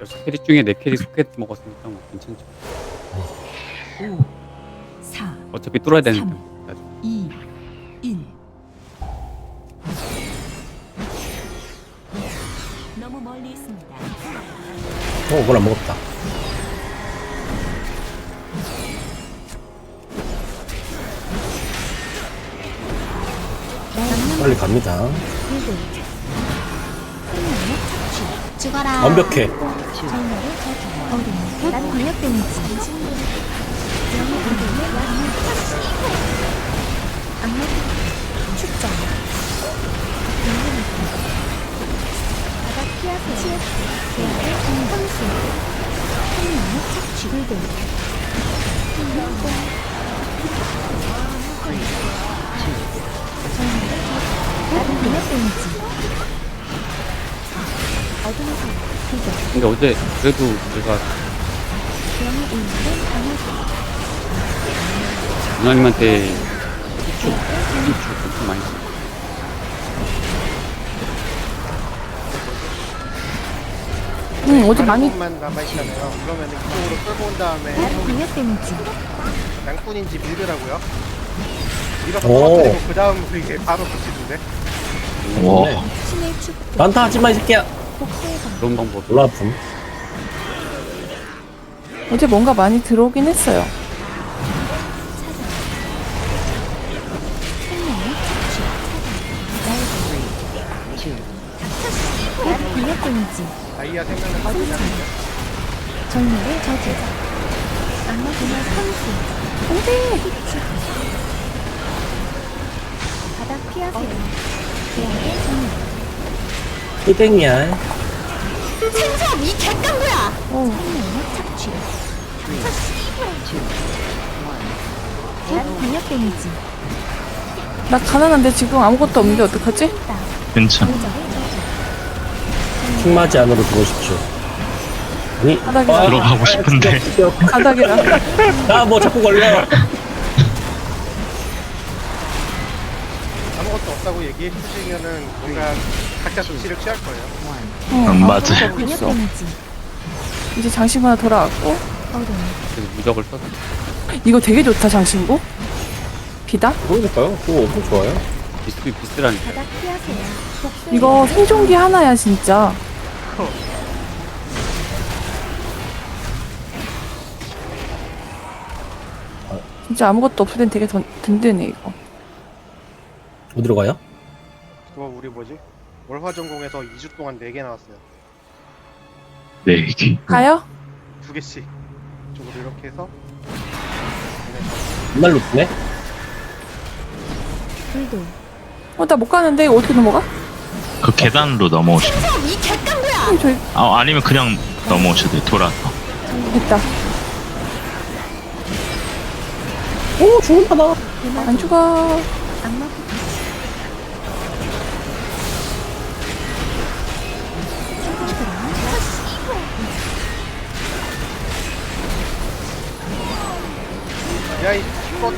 여섯 캐릭 중에 네 캐릭 소켓 먹었으니까 뭐 괜찮죠. 5, 4, 어차피 뚫어야 되는데. 삼. 뭐. 나중에. 2, 1. 너무 멀리 있습니다. 어, 뭘 안 먹었다. 빨리 갑니다. 죽어라. 완벽해. 난 광역 데미지. 악마 축전. 바닥 피하세요. 치읓. 제약의 선수. 생명력 착취. 불들. 난 광역 데미지. 어둠에서 비교. 근데 어제 그래도 강하게. 누나님한테 후추 엄청 많이 써. 응, 어제 많이 만 남아 있잖아요. 그러면 이쪽으로 끌고 온 다음에 난 광역 데미지. 양꾼인지 밀더라고요. 밀어서 오. 떨어뜨리고 그 다음 그게 바로 붙이던데. 와. 신의 축복. 많다 하지 마, 이 새끼야. 그런 방법. 졸라 아픔. 어제 뭔가 많이 들어오긴 했어요. 다이아. 정렬의. 악마 그날 선수. 안돼. 바닥 피하세요. 정렬. 삐댕이야. 생선 이 객강구야. 어, 착취. 데미지. 나 가난한데 지금 아무것도 없는데 어떡하지? 괜찮아. 킹마지 안으로 들어오십시오. 아니, 바닥에 아, 들어가고 싶은데. 바닥이라. 나 뭐 자꾸 걸려. 아무것도 없다고 얘기해 주시면은 뭔가 각자 조치를 취할 거예요. 어, 음, 광역 없어. 데미지. 이제 장신구나 돌아왔고. 그래서 무적을 써서. 이거 되게 좋다 장신구. 비다? 그러니까요. 그거 엄청 좋아요. 비스, 비스라니까. 바닥 피하세요. 복수의 이거 생존기 하나야 진짜. 진짜 아무것도 없을 땐 되게 던, 든든해 이거. 어디로 가요? 그거 우리 뭐지? 월화 전공에서 2주 동안 4개 나왔어요. 네. 가요? 두 개씩. 이쪽으로 이렇게 해서 맨날 루트네? 불도. 어 나 못 가는데 이거 어떻게 넘어가? 그 계단으로 넘어오시면. 이. 어, 저기 아, 아니면 그냥 넘어오셔도 돼요. 돌아서. 됐다. 오, 죽는다, 나. 안 죽어. 악마 야이 이거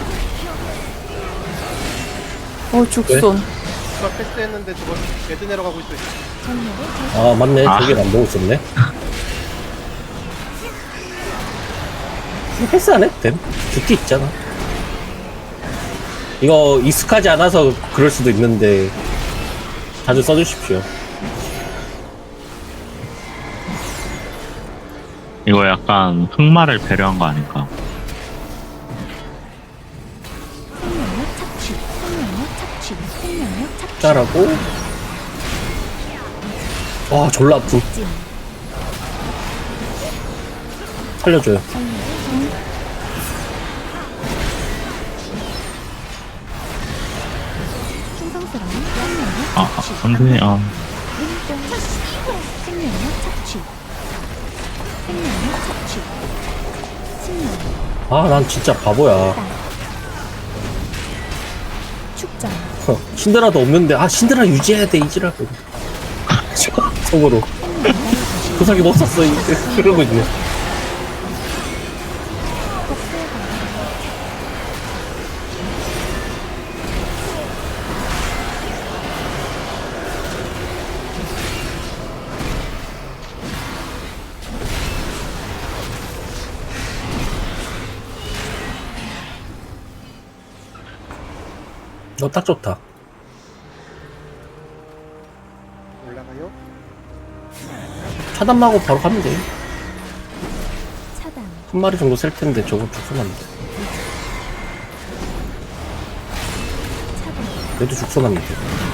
어 죽손. 누가 패스했는데 저거 매드 내려가고 있어. 아, 맞네. 아. 저기 안 보고 있었네. 패스 안 해도 됨. 죽기 있잖아. 이거 익숙하지 않아서 그럴 수도 있는데, 자주 써주십시오. 이거 약간 흑마를 배려한 거 아닐까? 생명력. 짜라고. 와, 졸라 아프. 진. 살려줘요. 충성스러운 생명력 아, 아, 착취. 안 돼. 아, 눈동. 생명력 착취. 생명력 착취. 승리. 아, 난 진짜 바보야. 축 신드라도 없는데, 아, 신드라 유지해야 돼, 이지라고. 속으로. 구석이 못 썼어, 이제. 그러고 있네. 너 딱 좋다. 올라가요. 차단하고 바로 가면 돼. 차단 한 마리 정도 셀 텐데 저거 죽선 안 돼. 차단 그래도 죽선 안 돼. 악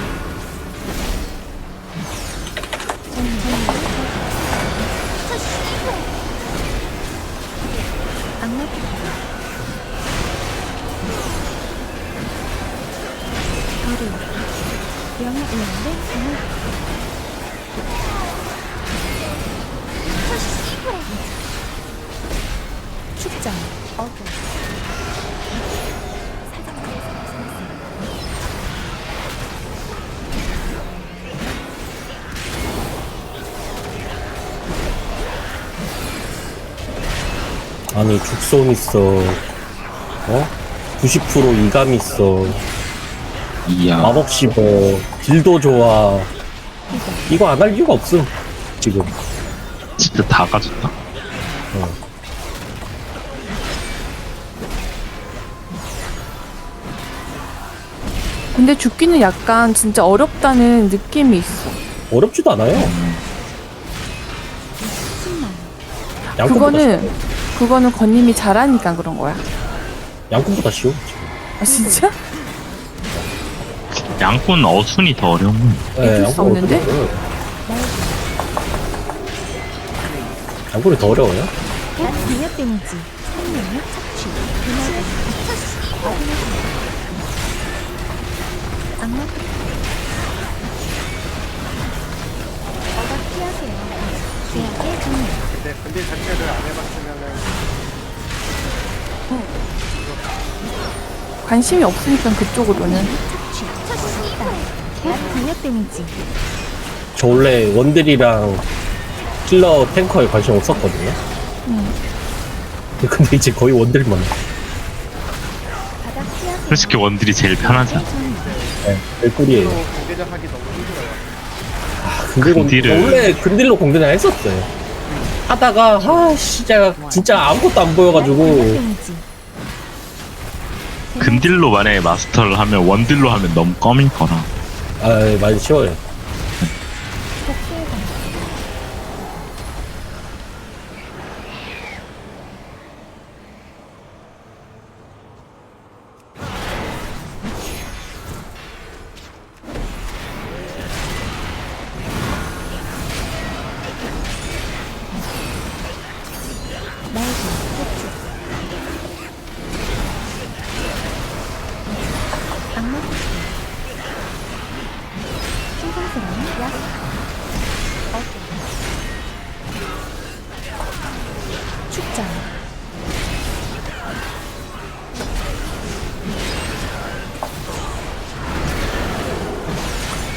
아니 죽손 있어. 어? 90% 이감 있어. 이야. 마법 씹어. 딜도 좋아. 이거 안 할 이유가 없음. 지금. 진짜 다 가졌다. 근데 죽기는 약간 진짜 어렵다는 느낌이 있어. 어렵지도 않아요. 그거는. 그거는 건님이 잘하니까 그런 거야. 양꿈보다 쉬워. 지금. 아 진짜? 양꾼 어순이 더 어려운 거야. 네, 이길 수 없는데? 양꿈이 더 어려워요? 약 공격 데미지 생명력 착취 그나마 악마 어각 피하세요 계약의 종료 근데 자체를 안 해봤으면 관심이 없으니까 그쪽으로는. 데미지 저 원래 원딜이랑 킬러 탱커에 관심 없었거든요. 음. 근데 이제 거의 원딜만. 해. 바닥 피하세요 솔직히 원딜이 제일 편하잖아. 네, 하기 너무 힘들어요. 근딜 공- 근딜을- 원래 근딜로 공대장 했었어요. 하다가 아 진짜 진짜 아무것도 안 보여가지고 데미지 근딜로 만약에 마스터를 하면 원딜로 하면 너무 껌일 거라. 아 많이 쉬워요. 축전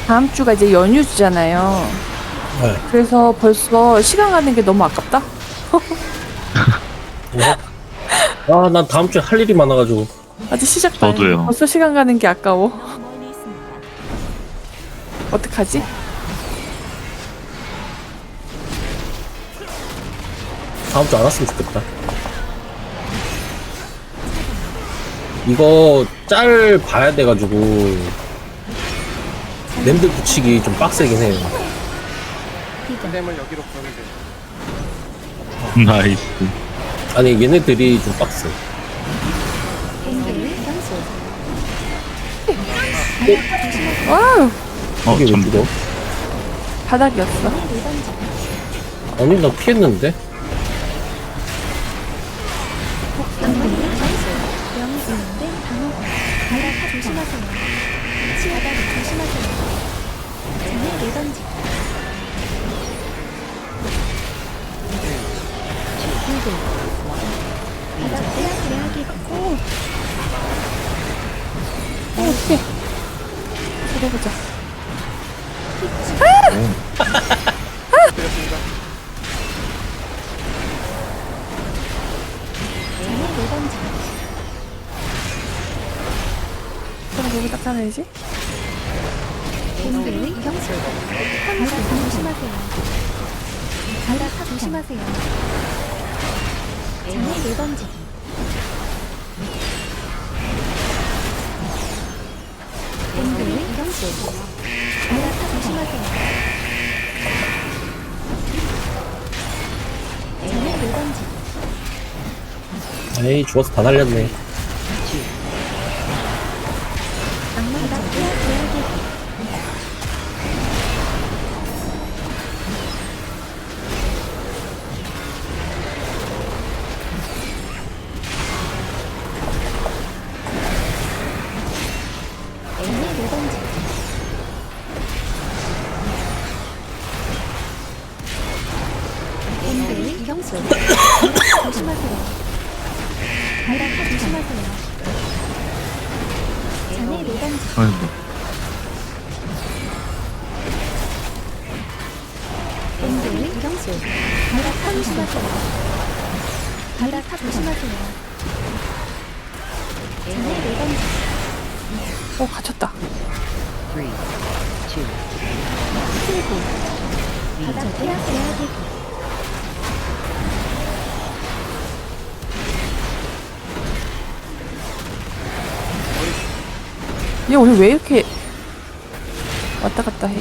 다음 주가 이제 연휴주잖아요. 네. 그래서 벌써 시간 가는 게 너무 아깝다. 아 난 다음 주에 할 일이 많아가지고 아직 시작도 안 저도요. 했는데 벌써 시간 가는 게 아까워. 어떡하지? 다음 주안 왔으면 좋겠다. 이거 짤 봐야 돼가지고 랜드 붙이기 좀 빡세긴 해요. 댐을 여기로 보면 돼. 나이스. 아니 얘네들이 좀 빡세. 향수 와우 어, 이게 왜좀 죽어? 바닥이었어. 아니 나 피했는데? 던지 그럼 여기 딱 잘라야지. 공개의 향수 바닥 조심하세요. 바닥 조심하세요. 장애 리던지 이경수 바닥 조심하세요. 장애 물건지 에이 죽어서 다 날렸네. 조심하세요 조심하세요 아이고. 이경수 조심하세요 어 갇혔다. three, two, 바닥 피하세요 되기 얘 오늘 왜 이렇게 왔다 갔다 해?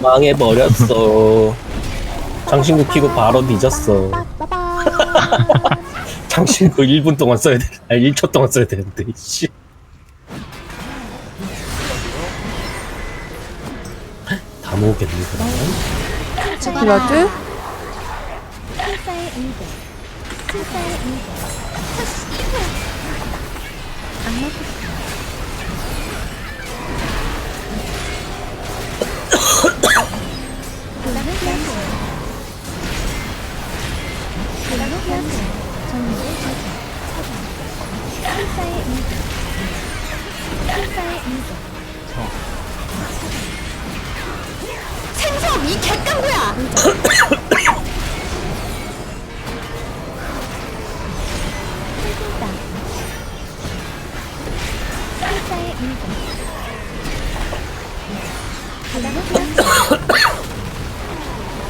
망해버렸어. 장신구 키고 바로 뒤졌어. 장신구 1분 동안 써야 돼. 아니 1초 동안 써야 되는데 씨. 다 모으겠네 그러면. 술사의 일대 일대 악마 불안을 피하세요 불안을 피하세요 정리를 차단 술사의 일대 술사의 일대 생성 이 객강구야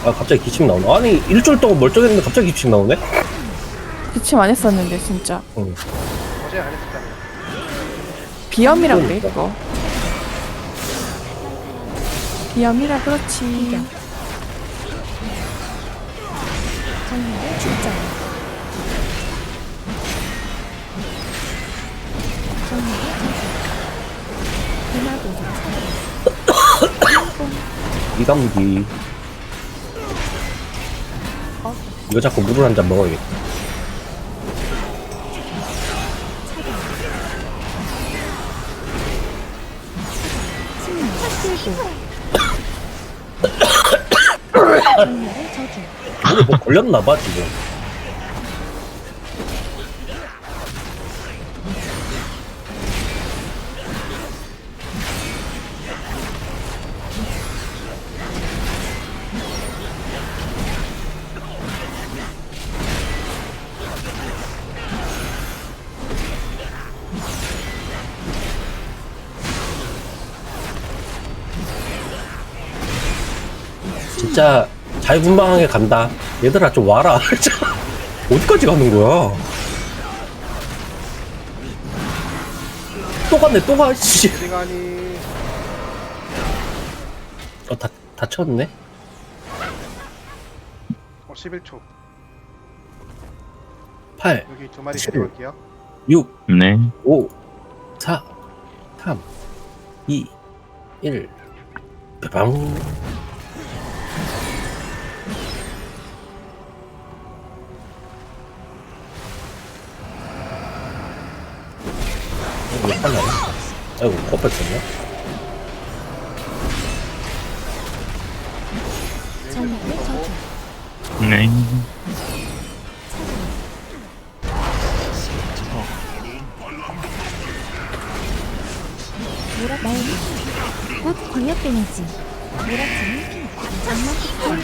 아 갑자기 기침 나오네 아니 일주일 동안 멀쩡했는데 갑자기 기침 나오네 기침 안 했었는데 진짜 응. 어제 안 했었잖아요. 비염이라 그래 그거. 비염이라 그렇지. 정리를 저지. 대마도 이감기 이거 자꾸 물을 한 잔 먹어야겠다 저주. 이게 뭐 걸렸나봐 지금 자유분방하게 간다 얘들아 좀 와라 어디까지 가는 거야 또 갔네 또가 씨. 시간이 어, 다, 다쳤네? 어, 11초. 8, 여기 두 마리 칠. 데려올게요. 6, 네. 5, 4, 3, 2, 1. 빠방. 이거 빨라네. 아이고, 코펠 썼네. 정리를 저주. 네. 모라 날개. 꽃 광역 데미지. 악마 폭풍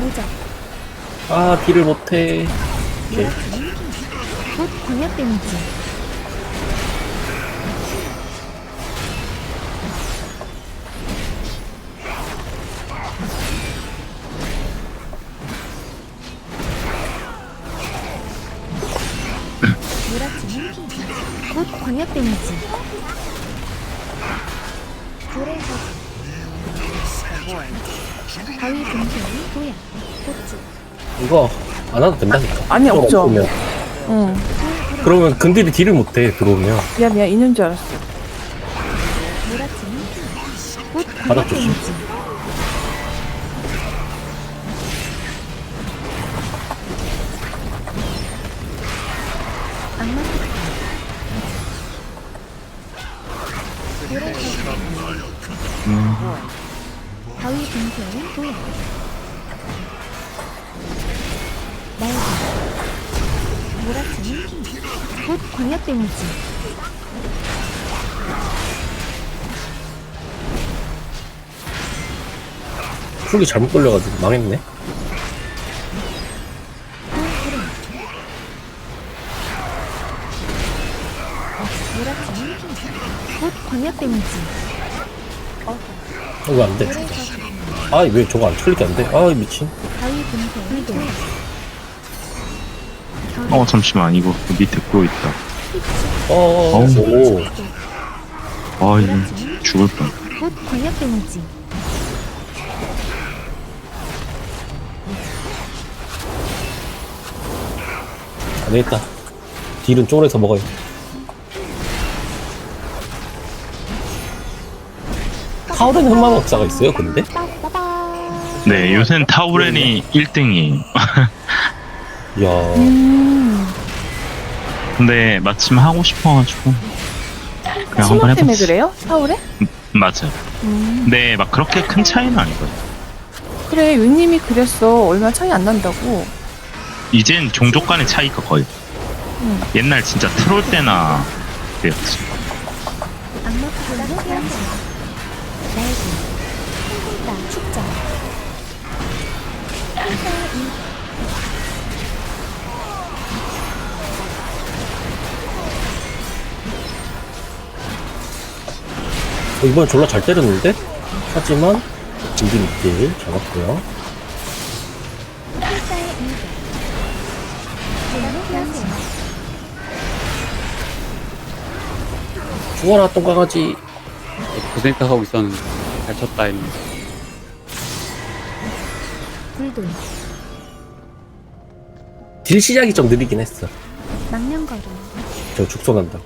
무적. 아, 딜을 못해. 모라팀 피. 곧 광역 데미지. 바위 근처의 도약. 복주. 이거 안 하도 된다니까. 아니, 없죠. 없으면. 응. 그러면 근딜이 딜을 못해 들어오면 미안, 미안. 있는 줄 알았어. 몰아치는 바닥 조심. 풀이 잘못 걸려가지고 망했네. 몰아치는 피. 곧 광역 데미지. 어, 왜안 돼? 불의 저주. 아, 왜 저거 안 틀리게 안 돼? 아, 미친. 바위. 어 잠시만 이거 그 밑에 그거 있다 어, 어, 어우. 오. 아 이거 죽을 뻔 곧 광역 데미지. 되겠다. 딜은 쪼그려서 먹어요. 카오렌 흑마법 업사가 있어요, 근데? 네 요새는 타우렌이 1등이에요 이야, 음. 근데 마침 하고 싶어가지고 그냥 한번 신호 때문에 그래요? 사울에? 맞아요 음. 근데 막 그렇게 큰 차이는 아니거든 그래, 유님이 그랬어. 얼마 차이 안 난다고. 이젠 종족 간의 차이가 거의 음. 옛날 진짜 트롤 때나 그랬지 악마 폭탄 피한다. 날개. 나 축자. 어, 이번 졸라 잘 때렸는데? 하지만, 딜딜 잡았고요. 죽어라, 똥강아지. 그 생각하고 있었는데 잘 쳤다 했는데 불돌. 딜 시작이 좀 느리긴 했어. 망령거리. 저 죽소난다.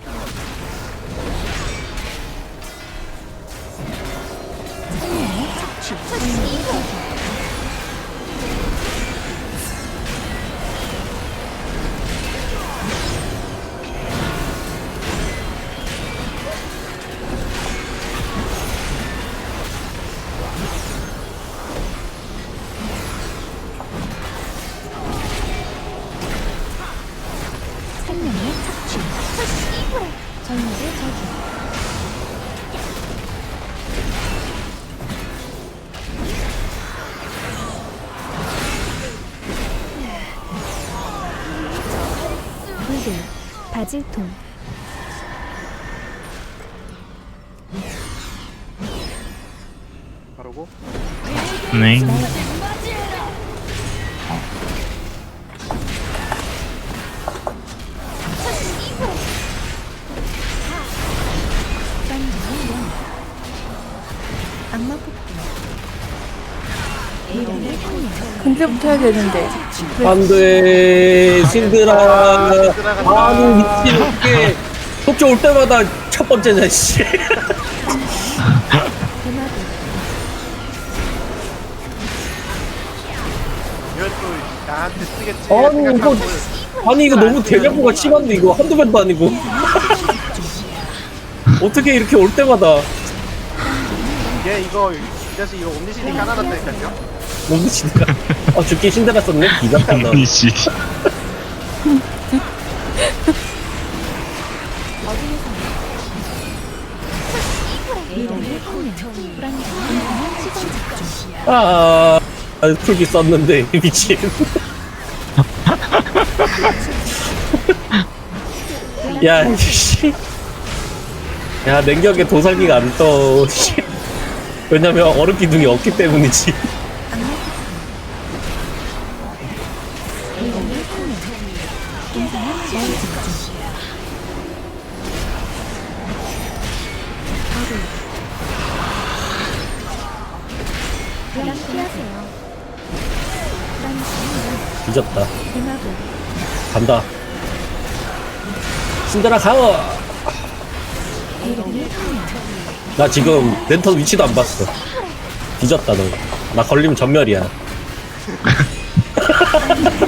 바질통. 바르고 네. 악마 폭풍. 폭력. 근데부터 해야 되는데. 안 돼, 신드라. 아니, 미친 게 속초 올 때마다 첫 번째냐, 씨. 대마도. 이건 또 나한테 쓰겠지 아니, 이거, 생각하고 아니, 이거 너무 대자보가 심한데, 이거 한두 번도 아니고. 어떻게 이렇게 올 때마다 얘 이거 그래서 이거 옴니시니 까놔놨다니까요 너무 신드 라. 아, 죽기 썼네? 기가 탄다. 시선 집중. 아, 아, 풀기 썼는데, 미친. 야, 씨. 야, 냉격에 도살기가 안 떠. 씨. 왜냐면 얼음 기둥이 없기 때문이지. 대마보. 간다. 신드라 가워! 나 지금 랜턴 위치도 안 봤어. 뒤졌다, 너. 나 걸리면 전멸이야.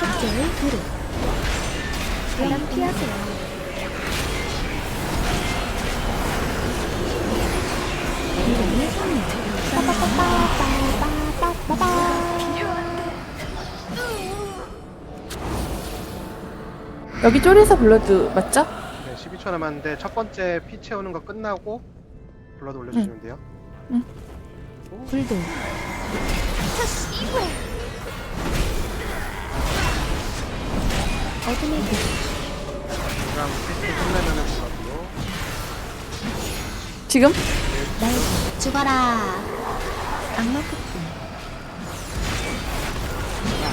합제의 그릇 바람 피하세요 여기 쪼리에서 블러드 맞죠? 네, 12초 남았는데 첫 번째 피 채우는 거 끝나고 블러드 올려주시면 돼요. 불도 어둠의 빛. 그럼 테스트 끝나면은 블러드로 지금? 날 죽어라. 악마 폭풍.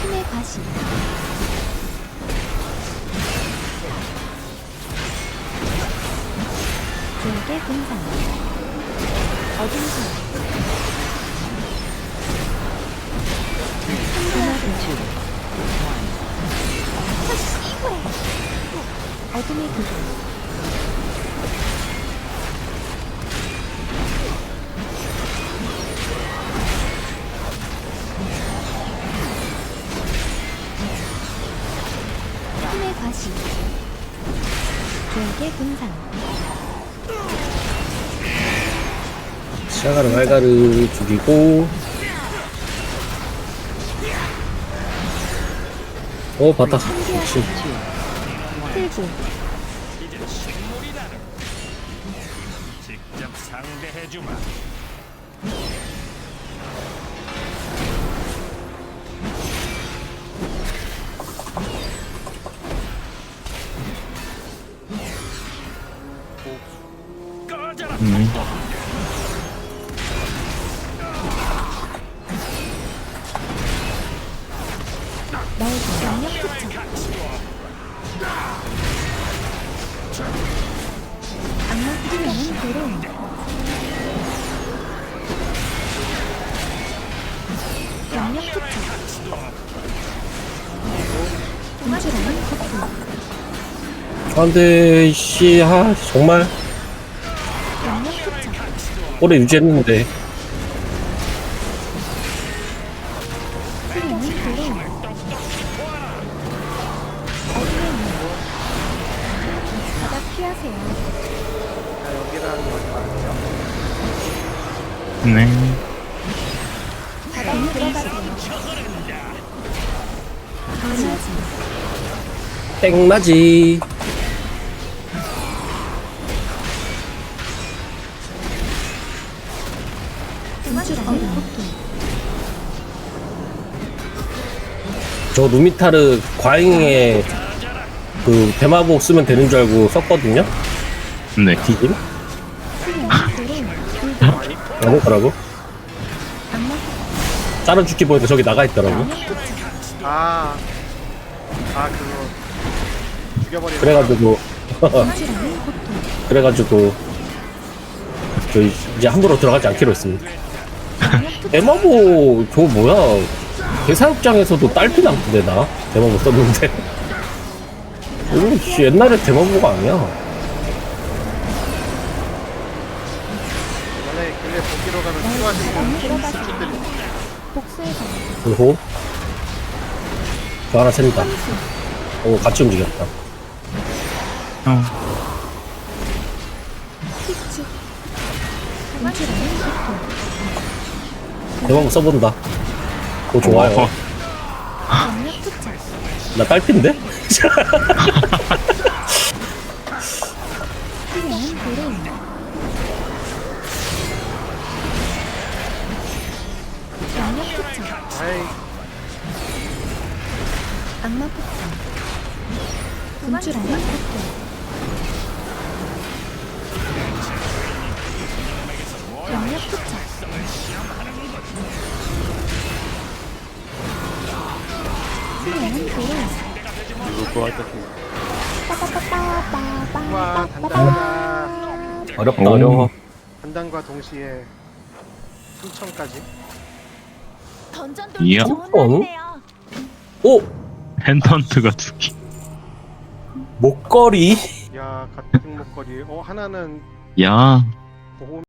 힘의 과시. 기억의 분산. 어둠 소 어둠의 그림 힘의 과시 조약의 분상 샤가르 말가르 죽이고 오 봤다 그렇지 없어. 이제 식물이다. 직접 상대해주마. 안돼 씨, 아 정말 오래 유지했는데 네. 땡맞이. 저 루미타르 과잉에 그 대마복 쓰면 되는 줄 알고 썼거든요? 네. 뒤짐? 아니더라고. 악마 자른 죽기 보니까 저기 나가 있더라고. 아, 아 그거 죽여버리는 그래가지고. 그래가지고, 저희 이제 함부로 들어가지 않기로 했습니다. 대마보, 저거 뭐야. 대사육장에서도 딸피 남던데, 나? 대마보 썼는데. 이거 씨, 옛날에 대마보가 아니야. 원래 근래 보기로 가면 필요하신. 수준들이 복수의 방. 그리고, 저 하나 샌다. 오, 같이 움직였다. 어. 분출하는 고통. 대왕 써본다. 오 좋아요. 어, 강력 투척 나 딸핀데? 투척 악마 폭탄 분출하는 폭탄 어렵다 오. 어려워. 단단과 동시에 승천까지 던전 이야. 돌기 좋은 날이네요 오 펜턴트가 두 개. 목걸이. 야 같은 목걸이 어 하나는 야,